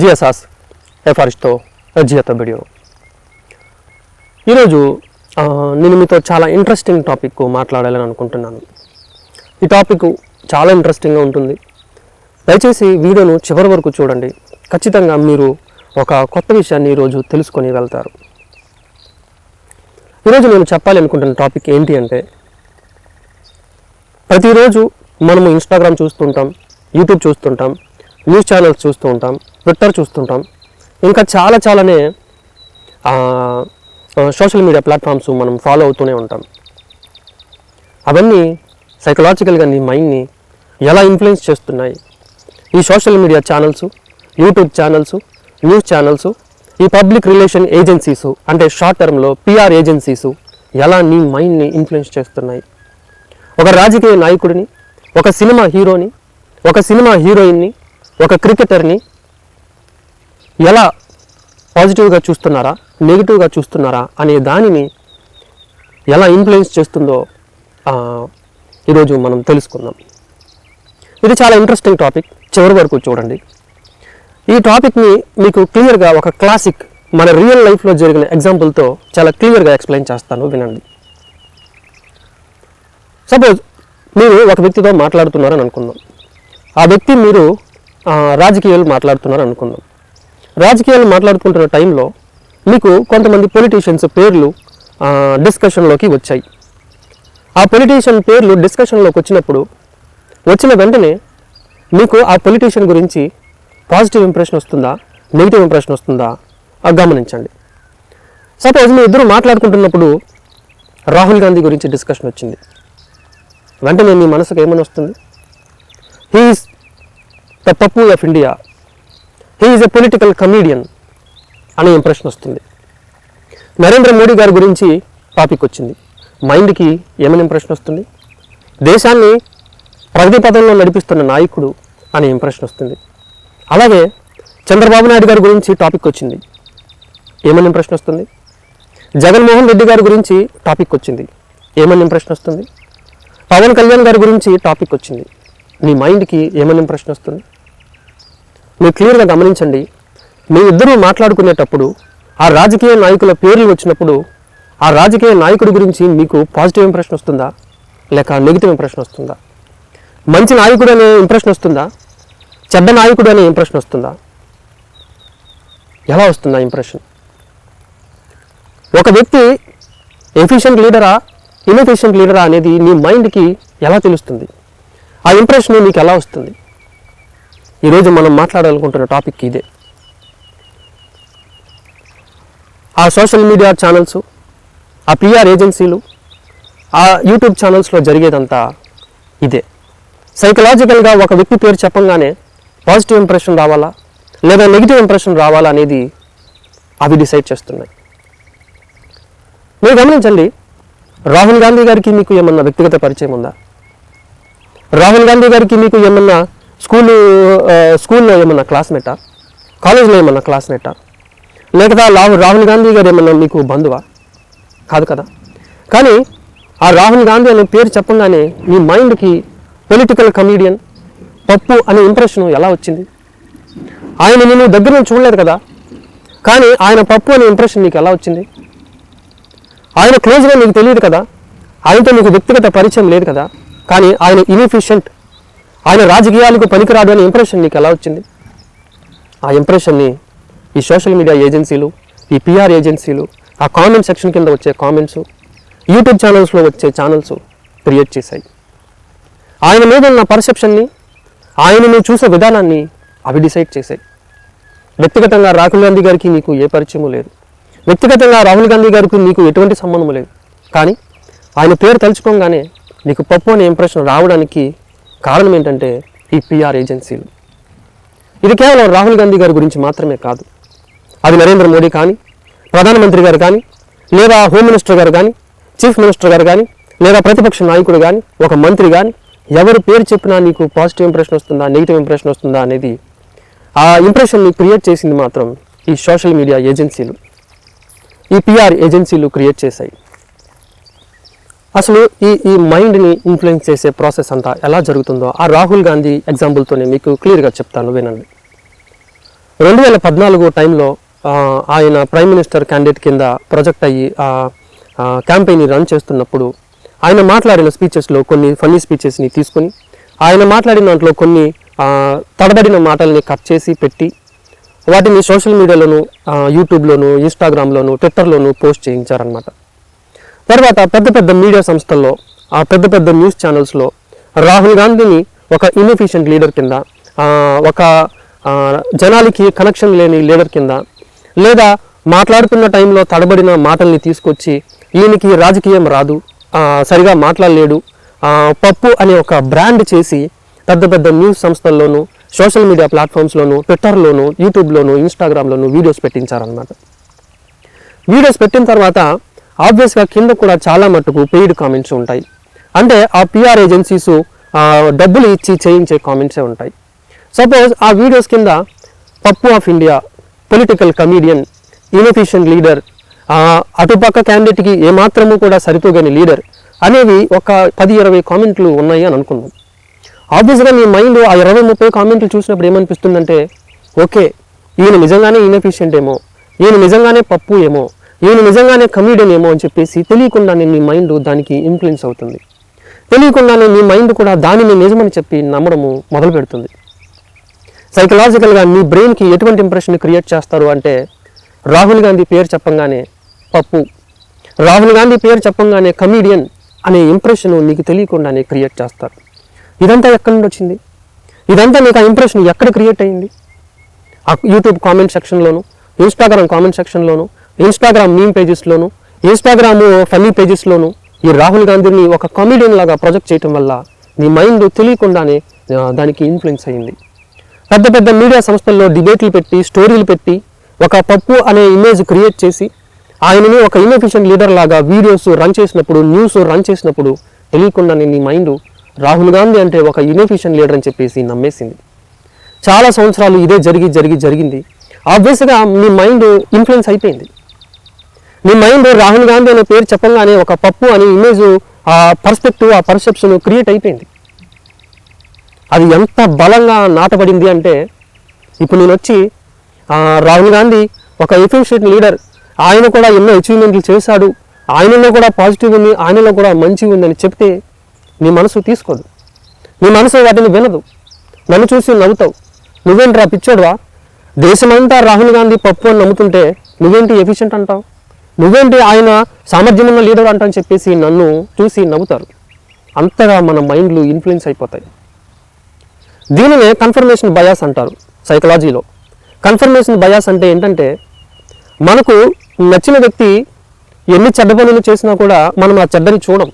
జిఎస్ఆస్ ఎఫారిస్తో జియతో video. ఈరోజు నేను మీతో చాలా ఇంట్రెస్టింగ్ టాపిక్ మాట్లాడాలని అనుకుంటున్నాను. ఈ టాపిక్ చాలా ఇంట్రెస్టింగ్గా ఉంటుంది. దయచేసి వీడియోను చివరి వరకు చూడండి. ఖచ్చితంగా మీరు ఒక కొత్త విషయాన్ని ఈరోజు తెలుసుకొని వెళ్తారు ఈరోజు నేను చెప్పాలి అనుకుంటున్న టాపిక్ ఏంటి అంటే ప్రతిరోజు మనము ఇన్స్టాగ్రామ్ చూస్తుంటాం యూట్యూబ్ చూస్తుంటాం న్యూస్ ఛానల్స్ చూస్తూ ఉంటాం ట్విట్టర్ చూస్తుంటాం ఇంకా చాలా చాలానే సోషల్ మీడియా ప్లాట్ఫామ్స్ మనం ఫాలో అవుతూనే ఉంటాం. అవన్నీ సైకలాజికల్గా నీ మైండ్ని ఎలా ఇన్ఫ్లుయెన్స్ చేస్తున్నాయి? ఈ social media channels YouTube channels news channels ఈ పబ్లిక్ రిలేషన్ ఏజెన్సీస్ అంటే షార్ట్ టర్మ్లో పిఆర్ ఏజెన్సీస్ ఎలా నీ మైండ్ని ఇన్ఫ్లుయెన్స్ చేస్తున్నాయి? ఒక రాజకీయ నాయకుడిని ఒక సినిమా హీరోని ఒక సినిమా హీరోయిన్ని ఒక క్రికెటర్ని ఎలా పాజిటివ్గా చూస్తున్నారా నెగిటివ్గా చూస్తున్నారా అనే దానిని ఎలా ఇన్ఫ్లుయెన్స్ చేస్తుందో ఈరోజు మనం తెలుసుకుందాం. ఇది చాలా ఇంట్రెస్టింగ్ టాపిక్ చివరి వరకు చూడండి. ఈ టాపిక్ని మీకు క్లియర్గా ఒక క్లాసిక్ మన రియల్ లైఫ్లో జరిగిన ఎగ్జాంపుల్తో చాలా క్లియర్గా ఎక్స్ప్లెయిన్ చేస్తాను వినండి. సపోజ్ మీరు ఒక వ్యక్తితో మాట్లాడుతున్నారని అనుకుందాం. ఆ వ్యక్తి మీరు రాజకీయాలు మాట్లాడుతున్నారు అనుకుందాం. రాజకీయాలు మాట్లాడుకుంటున్న టైంలో మీకు కొంతమంది పొలిటీషియన్స్ పేర్లు డిస్కషన్లోకి వచ్చాయి. ఆ పొలిటీషియన్ పేర్లు డిస్కషన్లోకి వచ్చినప్పుడు వచ్చిన వెంటనే మీకు ఆ పొలిటీషియన్ గురించి పాజిటివ్ ఇంప్రెషన్ వస్తుందా నెగిటివ్ ఇంప్రెషన్ వస్తుందా? ఆ గమనించండి. సపోజ్ మీ ఇద్దరు మాట్లాడుకుంటున్నప్పుడు రాహుల్ గాంధీ గురించి డిస్కషన్ వచ్చింది. వెంటనే మీ మనసుకు ఏమని వస్తుంది? He's the Pappu of India. He's a political comedian అనే ఇంప్రెషన్ వస్తుంది. నరేంద్ర మోడీ గారి గురించి టాపిక్ వచ్చింది. మైండ్కి ఏమని ఇంప్రెషన్ వస్తుంది? దేశాన్ని ప్రగతి పదంలో నడిపిస్తున్న నాయకుడు అనే ఇంప్రెషన్ వస్తుంది. అలాగే చంద్రబాబు నాయుడు గారి గురించి టాపిక్ వచ్చింది. ఏమని ఇంప్రెషన్ వస్తుంది? జగన్మోహన్ రెడ్డి గారి గురించి టాపిక్ వచ్చింది. ఏమని ఇంప్రెషన్ వస్తుంది? పవన్ కళ్యాణ్ గారి గురించి టాపిక్ వచ్చింది. మీ మైండ్కి ఏమని ఇంప్రెషన్ వస్తుంది? మీరు క్లియర్గా గమనించండి. మీ ఇద్దరూ మాట్లాడుకునేటప్పుడు ఆ రాజకీయ నాయకుల పేర్లు వచ్చినప్పుడు ఆ రాజకీయ నాయకుడి గురించి మీకు పాజిటివ్ ఇంప్రెషన్ వస్తుందా? లేక నెగిటివ్ ఇంప్రెషన్ వస్తుందా? మంచి నాయకుడు అనే ఇంప్రెషన్ వస్తుందా? చెడ్డ నాయకుడు అనే ఇంప్రెషన్ వస్తుందా? ఎలా వస్తుందా ఇంప్రెషన్ ఒక వ్యక్తి ఎఫిషియంట్ లీడరా ఇన్ఎఫిషియంట్ లీడరా అనేది మీ మైండ్కి ఎలా తెలుస్తుంది? ఆ ఇంప్రెషన్ మీకు ఎలా వస్తుంది? ఈరోజు మనం మాట్లాడాలనుకుంటున్న టాపిక్ ఇదే. ఆ సోషల్ మీడియా ఛానల్స్ ఆ పిఆర్ ఏజెన్సీలు ఆ యూట్యూబ్ ఛానల్స్లో జరిగేదంతా ఇదే. సైకలాజికల్గా ఒక వ్యక్తి పేరు చెప్పంగానే పాజిటివ్ ఇంప్రెషన్ రావాలా లేదా నెగిటివ్ ఇంప్రెషన్ రావాలా అనేది అవి డిసైడ్ చేస్తున్నాయి. మీరు గమనించండి రాహుల్ గాంధీ గారికి మీకు ఏమన్నా వ్యక్తిగత పరిచయం ఉందా? రాహుల్ గాంధీ గారికి మీకు ఏమన్నా స్కూల్ స్కూల్లో ఏమన్నా క్లాస్మేటా? కాలేజ్లో ఏమన్నా క్లాస్మేటా? లేకపోతే రాహుల్ రాహుల్ గాంధీ గారు ఏమన్నా మీకు బంధువా? కాదు కదా. కానీ ఆ రాహుల్ గాంధీ అనే పేరు చెప్పగానే మీ మైండ్కి పొలిటికల్ కమీడియన్ పప్పు అనే ఇంప్రెషన్ ఎలా వచ్చింది? ఆయన నేను దగ్గర నుంచి చూడలేదు కదా. కానీ ఆయన పప్పు అనే ఇంప్రెషన్ నీకు ఎలా వచ్చింది? ఆయన క్లోజ్గా నీకు తెలియదు కదా. ఆయనతో నీకు వ్యక్తిగత పరిచయం లేదు కదా. కానీ ఆయన ఇన్ఎఫిషియంట్ ఆయన రాజకీయాలకు పనికిరాడు అనే ఇంప్రెషన్ నీకు ఎలా వచ్చింది? ఆ ఇంప్రెషన్ని ఈ సోషల్ మీడియా ఏజెన్సీలు ఈ పిఆర్ ఏజెన్సీలు ఆ కామెంట్ సెక్షన్ కింద వచ్చే కామెంట్స్ యూట్యూబ్ ఛానల్స్లో వచ్చే ఛానల్స్ క్రియేట్ చేశాయి. ఆయన మీద ఉన్న పర్సెప్షన్ని ఆయనను చూసే విధానాన్ని అవి డిసైడ్ చేశాయి. వ్యక్తిగతంగా రాహుల్ గాంధీ గారికి నీకు ఏ పరిచయం లేదు. వ్యక్తిగతంగా రాహుల్ గాంధీ గారికి నీకు ఎటువంటి సంబంధం లేదు. కానీ ఆయన పేరు తలుచుకోగానే నీకు పప్పు అనే ఇంప్రెషన్ రావడానికి కారణం ఏంటంటే ఈ పిఆర్ ఏజెన్సీలు. ఇది కేవలం రాహుల్ గాంధీ గారి గురించి మాత్రమే కాదు. అది నరేంద్ర మోడీ కానీ ప్రధానమంత్రి గారు కానీ లేదా హోమ్ మినిస్టర్ గారు కానీ చీఫ్ మినిస్టర్ గారు కానీ లేదా ప్రతిపక్ష నాయకుడు కానీ ఒక మంత్రి కానీ ఎవరు పేరు చెప్పినా నీకు పాజిటివ్ ఇంప్రెషన్ వస్తుందా నెగిటివ్ ఇంప్రెషన్ వస్తుందా అనేది ఆ ఇంప్రెషన్ని క్రియేట్ చేసింది మాత్రం ఈ సోషల్ మీడియా ఏజెన్సీలు. ఈ పిఆర్ ఏజెన్సీలు క్రియేట్ చేశాయి. అసలు ఈ ఈ మైండ్ని ఇన్ఫ్లుయెన్స్ చేసే ప్రాసెస్ అంతా ఎలా జరుగుతుందో ఆ రాహుల్ గాంధీ ఎగ్జాంపుల్తోనే మీకు క్లియర్గా చెప్తాను వినండి. రెండు వేల పద్నాలుగు టైంలో ఆయన ప్రైమ్ మినిస్టర్ క్యాండిడేట్ కింద ప్రొజెక్ట్ అయ్యి క్యాంపెయిన్ రన్ చేస్తున్నప్పుడు ఆయన మాట్లాడిన స్పీచెస్లో కొన్ని ఫన్నీ స్పీచెస్ని తీసుకొని ఆయన మాట్లాడిన దాంట్లో కొన్ని తడబడిన మాటల్ని కట్ చేసి పెట్టి వాటిని సోషల్ మీడియాలోను యూట్యూబ్లోను ఇన్స్టాగ్రామ్లోను ట్విట్టర్లోను పోస్ట్ చేయించారనమాట తర్వాత పెద్ద పెద్ద మీడియా సంస్థల్లో ఆ పెద్ద పెద్ద న్యూస్ ఛానల్స్లో రాహుల్ గాంధీని ఒక ఇన్ఎఫిషియంట్ లీడర్ కింద ఒక జనాలకి కనెక్షన్ లేని లీడర్ కింద లేదా మాట్లాడుతున్న టైంలో తడబడిన మాటల్ని తీసుకొచ్చి ఈయనకి రాజకీయం రాదు సరిగా మాట్లాడలేడు పప్పు అనే ఒక బ్రాండ్ చేసి పెద్ద పెద్ద న్యూస్ సంస్థల్లోనూ సోషల్ మీడియా ప్లాట్ఫామ్స్లోను ట్విట్టర్లోను యూట్యూబ్లోను ఇన్స్టాగ్రామ్లోను వీడియోస్ పెట్టించారనమాట వీడియోస్ పెట్టిన తర్వాత ఆబ్వియస్గా కింద కూడా చాలా మట్టుకు పెయిడ్ కామెంట్స్ ఉంటాయి. అంటే ఆ పిఆర్ ఏజెన్సీస్ డబ్బులు ఇచ్చి చేయించే కామెంట్సే ఉంటాయి. సపోజ్ ఆ వీడియోస్ కింద Pappu of India political comedian inefficient leader అటుపక్క క్యాండిడేట్కి ఏమాత్రము కూడా సరిపోగని లీడర్ అనేవి ఒక పది ఇరవై కామెంట్లు ఉన్నాయి అని అనుకుందాం. ఆబ్వియస్గా మీ మైండ్ ఆ ఇరవై ముప్పై కామెంట్లు చూసినప్పుడు ఏమనిపిస్తుందంటే ఓకే ఈయన నిజంగానే ఇన్ఎఫిషియెంట్ ఏమో ఈయన నిజంగానే పప్పు ఏమో నేను నిజంగానే కమీడియన్ ఏమో అని చెప్పేసి తెలియకుండానే నీ మైండ్ దానికి ఇన్ఫ్లుయెన్స్ అవుతుంది. తెలియకుండానే నీ మైండ్ కూడా దానిని నిజమని చెప్పి నమ్మడము మొదలు పెడుతుంది సైకలాజికల్గా నీ బ్రెయిన్కి ఎటువంటి ఇంప్రెషన్ క్రియేట్ చేస్తారు అంటే రాహుల్ గాంధీ పేరు చెప్పంగానే పప్పు. రాహుల్ గాంధీ పేరు చెప్పంగానే కమీడియన్ అనే ఇంప్రెషన్ మీకు తెలియకుండానే క్రియేట్ చేస్తారు. ఇదంతా ఎక్కడి నుండి వచ్చింది? ఇదంతా మీకు ఆ ఇంప్రెషన్ ఎక్కడ క్రియేట్ అయింది? ఆ యూట్యూబ్ కామెంట్ సెక్షన్లోను ఇన్స్టాగ్రామ్ కామెంట్ సెక్షన్లోను ఇన్స్టాగ్రామ్ మీమ్ పేజెస్లోను ఇన్స్టాగ్రామ్ ఫన్నీ పేజెస్లోను ఈ రాహుల్ గాంధీని ఒక కామెడియన్ లాగా ప్రొజెక్ట్ చేయటం వల్ల నీ మైండ్ తెలియకుండానే దానికి ఇన్ఫ్లుయెన్స్ అయింది పెద్ద పెద్ద మీడియా సంస్థల్లో డిబేట్లు పెట్టి స్టోరీలు పెట్టి ఒక పప్పు అనే ఇమేజ్ క్రియేట్ చేసి ఆయనని ఒక ఇన్నోఫిషియన్ లీడర్ లాగా వీడియోస్ రన్ చేసినప్పుడు న్యూస్ రన్ చేసినప్పుడు తెలియకుండానే నీ మైండ్ రాహుల్ గాంధీ అంటే ఒక ఇన్నోఫిషియన్ లీడర్ అని చెప్పేసి నమ్మేసింది. చాలా సంవత్సరాలు ఇదే జరిగి జరిగి జరిగింది. ఆబ్వియస్గా మీ మైండ్ ఇన్ఫ్లుయెన్స్ అయిపోయింది. మీ మైండ్ రాహుల్ గాంధీ అనే పేరు చెప్పంగానే ఒక పప్పు అనే ఇమేజ్ ఆ పర్స్పెక్టివ్ ఆ పర్సెప్షన్ క్రియేట్ అయిపోయింది. అది ఎంత బలంగా నాటబడింది అంటే ఇప్పుడు నేను వచ్చి రాహుల్ గాంధీ ఒక ఎఫిషియెంట్ లీడర్ ఆయన కూడా ఎన్నో అచీవ్మెంట్లు చేశాడు. ఆయనలో కూడా పాజిటివ్ ఉంది ఆయనలో కూడా మంచి ఉందని చెప్తే నీ మనసు తీసుకోదు. నీ మనసు వాటిని వినదు. నన్ను చూసి నవ్వుతావు. నువ్వేంట్రా పిచ్చోడువా దేశమంతా రాహుల్ గాంధీ పప్పు అని నమ్ముతుంటే నువ్వేంటి ఎఫిషియెంట్ అంటావు? నువ్వేంటి ఆయన సామర్థ్యం ఉన్న లీడర్ అంటని చెప్పేసి నన్ను చూసి నవ్వుతారు. అంతగా మన మైండ్లు ఇన్ఫ్లుయెన్స్ అయిపోతాయి. దీనినే కన్ఫర్మేషన్ బయాస్ అంటారు సైకలాజీలో కన్ఫర్మేషన్ బయాస్ అంటే ఏంటంటే మనకు నచ్చిన వ్యక్తి ఎన్ని చెడ్డ పనులు చేసినా కూడా మనం ఆ చెడ్డని చూడం.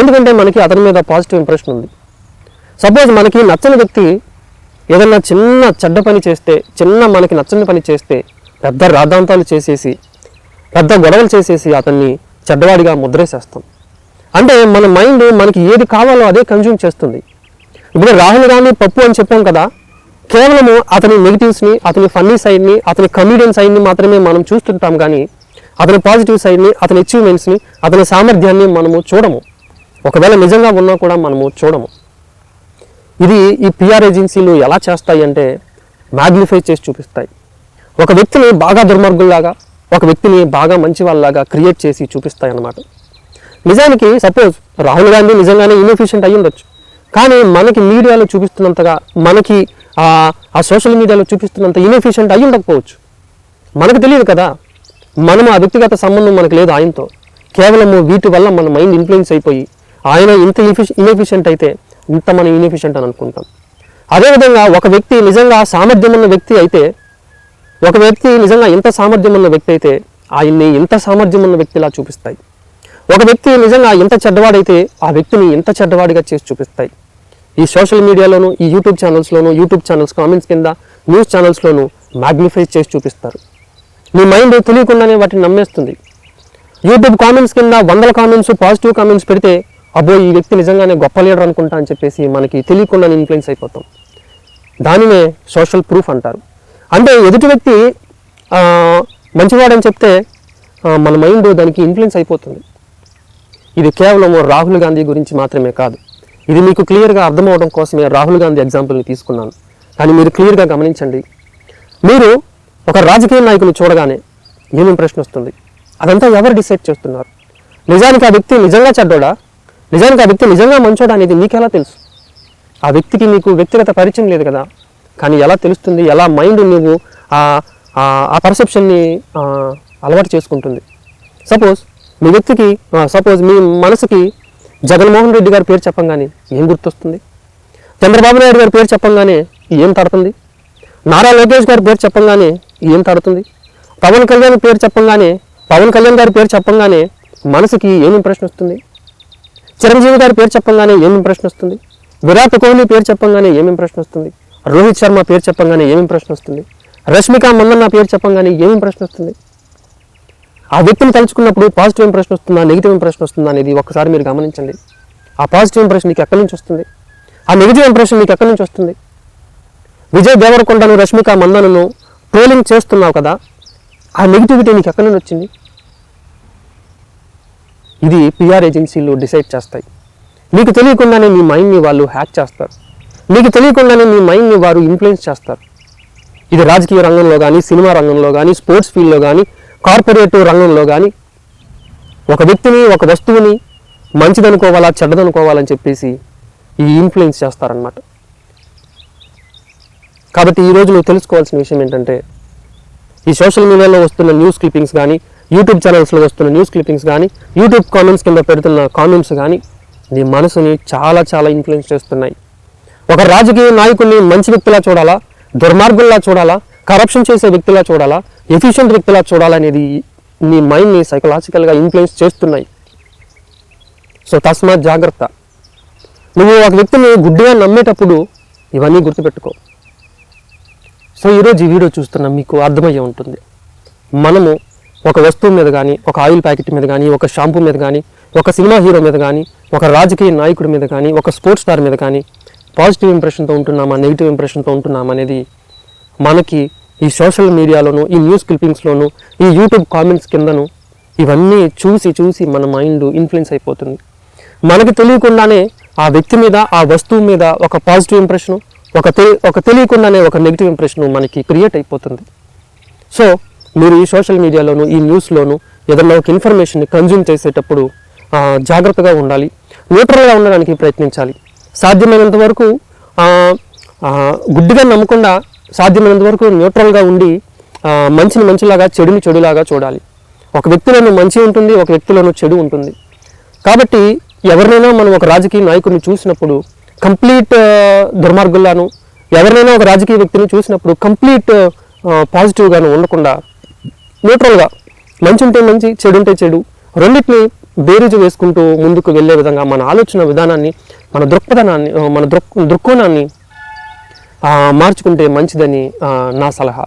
ఎందుకంటే మనకి అతని మీద పాజిటివ్ ఇంప్రెషన్ ఉంది. సపోజ్ మనకి నచ్చని వ్యక్తి ఏదైనా చిన్న చెడ్డ పని చేస్తే చిన్న మనకి నచ్చని పని చేస్తే పెద్ద రాద్ధాంతాలు చేసేసి పెద్ద గొడవలు చేసేసి అతన్ని చెడ్డవాడిగా ముద్రేసేస్తాం. అంటే మన మైండ్ మనకి ఏది కావాలో అదే కన్జ్యూమ్ చేస్తుంది. ఇప్పుడు రాహుల్ గాంధీ పప్పు అని చెప్పాం కదా కేవలము అతని నెగిటివ్స్ని అతని ఫన్నీ సైడ్ని అతని కమీడియన్ సైడ్ని మాత్రమే మనం చూస్తుంటాం కానీ అతని పాజిటివ్ సైడ్ని అతని అచీవ్మెంట్స్ని అతని సామర్థ్యాన్ని మనము చూడము. ఒకవేళ నిజంగా ఉన్నా కూడా మనము చూడము. ఇది ఈ పిఆర్ ఏజెన్సీలు ఎలా చేస్తాయి అంటే మ్యాగ్నిఫై చేసి చూపిస్తాయి. ఒక వ్యక్తిని బాగా దుర్మార్గుల్లాగా ఒక వ్యక్తిని బాగా మంచి వాళ్ళలాగా క్రియేట్ చేసి చూపిస్తాయన్నమాట. నిజానికి సపోజ్ రాహుల్ గాంధీ నిజంగానే ఇన్ఎఫిషియెంట్ అయి ఉండొచ్చు. కానీ మనకి మీడియాలో చూపిస్తున్నంతగా మనకి ఆ సోషల్ మీడియాలో చూపిస్తున్నంత ఇన్ఎఫిషియెంట్ అయి ఉండకపోవచ్చు. మనకు తెలియదు కదా మనం ఆ వ్యక్తిగత సంబంధం మనకు లేదు ఆయనతో. కేవలము వీటి వల్ల మన మైండ్ ఇన్ఫ్లుయెన్స్ అయిపోయి ఆయన ఇంత ఇన్ఎఫిషియెంట్ అయితే ఇంత మనం ఇన్ఎఫిషియెంట్ అని అనుకుంటాం. అదేవిధంగా ఒక వ్యక్తి నిజంగా సామర్థ్యం ఉన్న వ్యక్తి అయితే ఒక వ్యక్తి నిజంగా ఎంత సామర్థ్యం ఉన్న వ్యక్తి అయితే ఆయన్ని ఎంత సామర్థ్యం ఉన్న వ్యక్తిలా చూపిస్తాయి. ఒక వ్యక్తి నిజంగా ఎంత చెడ్డవాడైతే ఆ వ్యక్తిని ఎంత చెడ్డవాడిగా చేసి చూపిస్తాయి. ఈ సోషల్ మీడియాలోను ఈ యూట్యూబ్ ఛానల్స్లోను యూట్యూబ్ ఛానల్స్ కామెంట్స్ కింద న్యూస్ ఛానల్స్లోను మ్యాగ్నిఫై చేసి చూపిస్తారు. మీ మైండ్ తెలియకుండానే వాటిని నమ్మేస్తుంది. యూట్యూబ్ కామెంట్స్ కింద వందల కామెంట్స్ పాజిటివ్ కామెంట్స్ పెడితే అబ్బో ఈ వ్యక్తి నిజంగానే గొప్ప లీడర్ అనుకుంటా అని చెప్పేసి మనకి తెలియకుండానే ఇన్ఫ్లుయెన్స్ అయిపోతాం. దానినే సోషల్ ప్రూఫ్ అంటారు. అంటే ఎదుటి వ్యక్తి మంచివాడని చెప్తే మన మైండ్ దానికి ఇన్ఫ్లుయెన్స్ అయిపోతుంది. ఇది కేవలం రాహుల్ గాంధీ గురించి మాత్రమే కాదు. ఇది మీకు క్లియర్గా అర్థమవడం కోసమే రాహుల్ గాంధీ ఎగ్జాంపుల్ని తీసుకున్నాను. కానీ మీరు క్లియర్గా గమనించండి. మీరు ఒక రాజకీయ నాయకుని చూడగానే ఏమేమి ప్రశ్న వస్తుంది. అదంతా ఎవరు డిసైడ్ చేస్తున్నారు? నిజానికి ఆ వ్యక్తి నిజంగా చెడ్డోడా? నిజానికి ఆ వ్యక్తి నిజంగా మంచోడా అనేది మీకెలా తెలుసు? ఆ వ్యక్తికి మీకు వ్యక్తిగత పరిచయం లేదు కదా? కానీ ఎలా తెలుస్తుంది ఎలా మైండ్ నువ్వు ఆ ఆ పర్సెప్షన్ని అలవాటు చేసుకుంటుంది. సపోజ్ మీ వ్యక్తికి సపోజ్ మీ మనసుకి జగన్మోహన్ రెడ్డి గారి పేరు చెప్పంగానే ఏం గుర్తొస్తుంది? చంద్రబాబు నాయుడు గారి పేరు చెప్పంగానే ఏం తడుతుంది? నారా లోకేష్ గారి పేరు చెప్పంగానే ఏం తడుతుంది? పవన్ కళ్యాణ్ పేరు చెప్పంగానే పవన్ కళ్యాణ్ గారి పేరు చెప్పంగానే మనసుకి ఏం ఇంప్రెషన్ వస్తుంది? చిరంజీవి గారి పేరు చెప్పంగానే ఏం ఇంప్రెషన్ వస్తుంది? విరాట్ కోహ్లీ పేరు చెప్పంగానే ఏం ఇంప్రెషన్ వస్తుంది? రోహిత్ శర్మ పేరు చెప్పంగానే ఏమేమి ప్రశ్న వస్తుంది? రష్మిక మందన్న పేరు చెప్పంగానే ఏమేమి ప్రశ్న వస్తుంది? ఆ వ్యక్తిని తలుచుకున్నప్పుడు పాజిటివ్ ఇంప్రెషన్ వస్తుందా నెగిటివ్ ప్రశ్న వస్తుందా అనేది ఒకసారి మీరు గమనించండి. ఆ పాజిటివ్ ఇంప్రెషన్ మీకు ఎక్కడి నుంచి వస్తుంది? ఆ నెగిటివ్ ఇంప్రెషన్ మీకు ఎక్కడి నుంచి వస్తుంది? విజయ్ దేవరకొండను రష్మిక మందనను ట్రోలింగ్ చేస్తున్నావు కదా ఆ నెగిటివిటీ నీకు ఎక్కడి నుంచి వచ్చింది? ఇది పిఆర్ ఏజెన్సీలు డిసైడ్ చేస్తాయి. మీకు తెలియకుండానే మీ మైండ్ని వాళ్ళు హ్యాక్ చేస్తారు. మీకు తెలియకుండానే మీ మైండ్ని వారు ఇన్ఫ్లుయెన్స్ చేస్తారు. ఇది రాజకీయ రంగంలో కానీ సినిమా రంగంలో కానీ స్పోర్ట్స్ ఫీల్డ్లో కానీ కార్పొరేట్ రంగంలో కానీ ఒక వ్యక్తిని ఒక వస్తువుని మంచిదనుకోవాలా చెడ్డదనుకోవాలని చెప్పేసి ఈ ఇన్ఫ్లుయెన్స్ చేస్తారనమాట కాబట్టి ఈరోజు నువ్వు తెలుసుకోవాల్సిన విషయం ఏంటంటే ఈ సోషల్ మీడియాలో వస్తున్న న్యూస్ క్లిప్పింగ్స్ కానీ యూట్యూబ్ ఛానల్స్లో వస్తున్న న్యూస్ క్లిప్పింగ్స్ కానీ యూట్యూబ్ కామెంట్స్ కింద పెడుతున్న కామెంట్స్ కానీ నీ మనసుని చాలా చాలా ఇన్ఫ్లుయెన్స్ చేస్తున్నాయి. ఒక రాజకీయ నాయకుడిని మంచి వ్యక్తిలా చూడాలా? దుర్మార్గుల్లా చూడాలా? కరప్షన్ చేసే వ్యక్తిలా చూడాలా? ఎఫిషియెంట్ వ్యక్తిలా చూడాలనేది నీ మైండ్ని సైకలాజికల్గా ఇన్ఫ్లుయెన్స్ చేస్తున్నాయి. సో తస్మాత్ జాగ్రత్త. నువ్వు ఒక వ్యక్తిని గుడ్డిగా నమ్మేటప్పుడు ఇవన్నీ గుర్తుపెట్టుకో. సో ఈరోజు ఈ వీడియో చూస్తున్న మీకు అర్థమయ్యే ఉంటుంది. మనము ఒక వస్తువు మీద కానీ ఒక ఆయిల్ ప్యాకెట్ మీద కానీ ఒక షాంపూ మీద కానీ ఒక సినిమా హీరో మీద కానీ ఒక రాజకీయ నాయకుడి మీద కానీ ఒక స్పోర్ట్స్ స్టార్ మీద కానీ పాజిటివ్ ఇంప్రెషన్తో ఉంటున్నామా నెగిటివ్ ఇంప్రెషన్తో ఉంటున్నామా అనేది మనకి ఈ సోషల్ మీడియాలోను ఈ న్యూస్ క్లిప్పింగ్స్లోను ఈ యూట్యూబ్ కామెంట్స్ కిందను ఇవన్నీ చూసి చూసి మన మైండ్ ఇన్ఫ్లుయెన్స్ అయిపోతుంది. మనకి తెలియకుండానే ఆ వ్యక్తి మీద ఆ వస్తువు మీద ఒక పాజిటివ్ ఇంప్రెషను ఒక తెలి ఒక తెలియకుండానే ఒక నెగిటివ్ ఇంప్రెషన్ మనకి క్రియేట్ అయిపోతుంది. సో మీరు ఈ సోషల్ మీడియాలోను ఈ న్యూస్లోను ఏదైనా ఒక ఇన్ఫర్మేషన్ని కన్జ్యూమ్ చేసేటప్పుడు జాగ్రత్తగా ఉండాలి. న్యూట్రల్గా ఉండడానికి ప్రయత్నించాలి. సాధ్యమైనంత వరకు గుడ్డిగా నమ్మకుండా సాధ్యమైనంత వరకు న్యూట్రల్గా ఉండి మంచిని మంచిలాగా చెడుని చెడులాగా చూడాలి. ఒక వ్యక్తిలోనూ మంచి ఉంటుంది ఒక వ్యక్తిలోనూ చెడు ఉంటుంది. కాబట్టి ఎవరినైనా మనం ఒక రాజకీయ నాయకుడిని చూసినప్పుడు కంప్లీట్ దుర్మార్గుల్లాను ఎవరినైనా ఒక రాజకీయ వ్యక్తిని చూసినప్పుడు కంప్లీట్ పాజిటివ్గాను ఉండకుండా న్యూట్రల్గా మంచి ఉంటే మంచి చెడు ఉంటే చెడు రెండింటిని బేరీజు వేసుకుంటూ ముందుకు వెళ్ళే విధంగా మన ఆలోచన విధానాన్ని మన దృక్పథనాన్ని మన దృక్ దృక్కోణాన్ని మార్చుకుంటే మంచిదని నా సలహా.